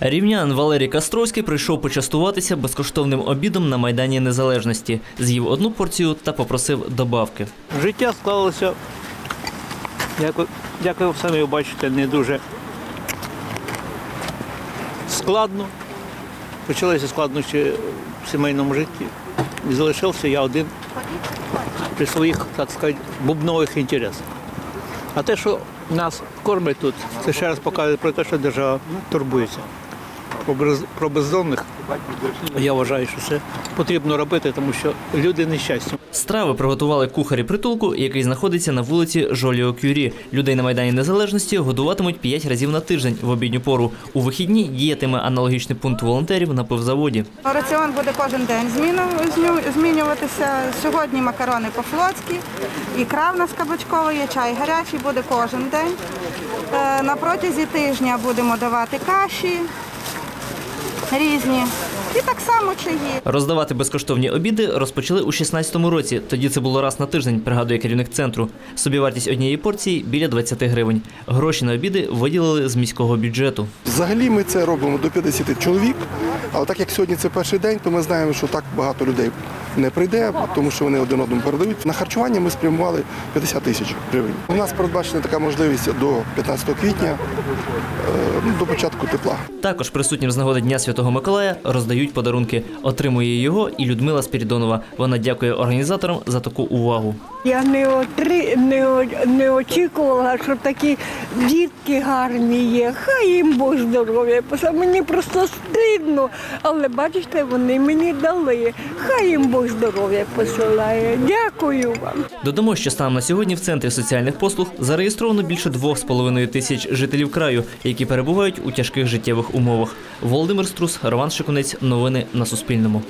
Рівнян Валерій Кастровський прийшов почастуватися безкоштовним обідом на Майдані Незалежності. З'їв одну порцію та попросив добавки. Життя склалося, як, ви- самі бачите, не дуже складно. Почалися складнощі в сімейному житті. І залишився я один при своїх, так сказати, бубнових інтересах. А те, що нас кормить тут, це ще раз показує про те, що держава турбується. Про бездомних я вважаю, що це потрібно робити, тому що люди нещасні. Страви приготували кухарі притулку, який знаходиться на вулиці Жоліо Кюрі. Людей на Майдані Незалежності годуватимуть 5 разів на тиждень в обідню пору. У вихідні діятиме аналогічний пункт волонтерів на пивзаводі. Раціон буде кожен день змінюватися. Сьогодні макарони по-флотськи, ікра в нас кабачкова є, чай гарячий буде кожен день. Е, На протязі тижня будемо давати каші різні. І так само чаї. Роздавати безкоштовні обіди розпочали у 16-му році. Тоді це було раз на тиждень, пригадує керівник центру. Собівартість однієї порції біля 20 гривень. Гроші на обіди виділили з міського бюджету. Взагалі ми це робимо до 50 чоловік, але так як сьогодні це перший день, то ми знаємо, що так багато людей не прийде, тому що вони один одному передають. На харчування ми спрямували 50 тисяч гривень. У нас передбачена така можливість до 15 квітня, е, ну, до початку тепла. Також присутнім з нагоди Дня Святого Миколая роздають подарунки. Отримує його і Людмила Спірідонова. Вона дякує організаторам за таку увагу. Я не, отри... не, не очікувала, що такі дітки гарні є. Хай їм Бог здоров'я. Мені просто стидно, але бачите, вони мені дали. Хай їм Бог здоров'я посилає. Дякую вам. Додамо, що станом на сьогодні в центрі соціальних послуг зареєстровано більше 2,5 тисяч жителів краю, які перебувають у тяжких життєвих умовах. Володимир Струс, Роман Шикунець. Новини на Суспільному.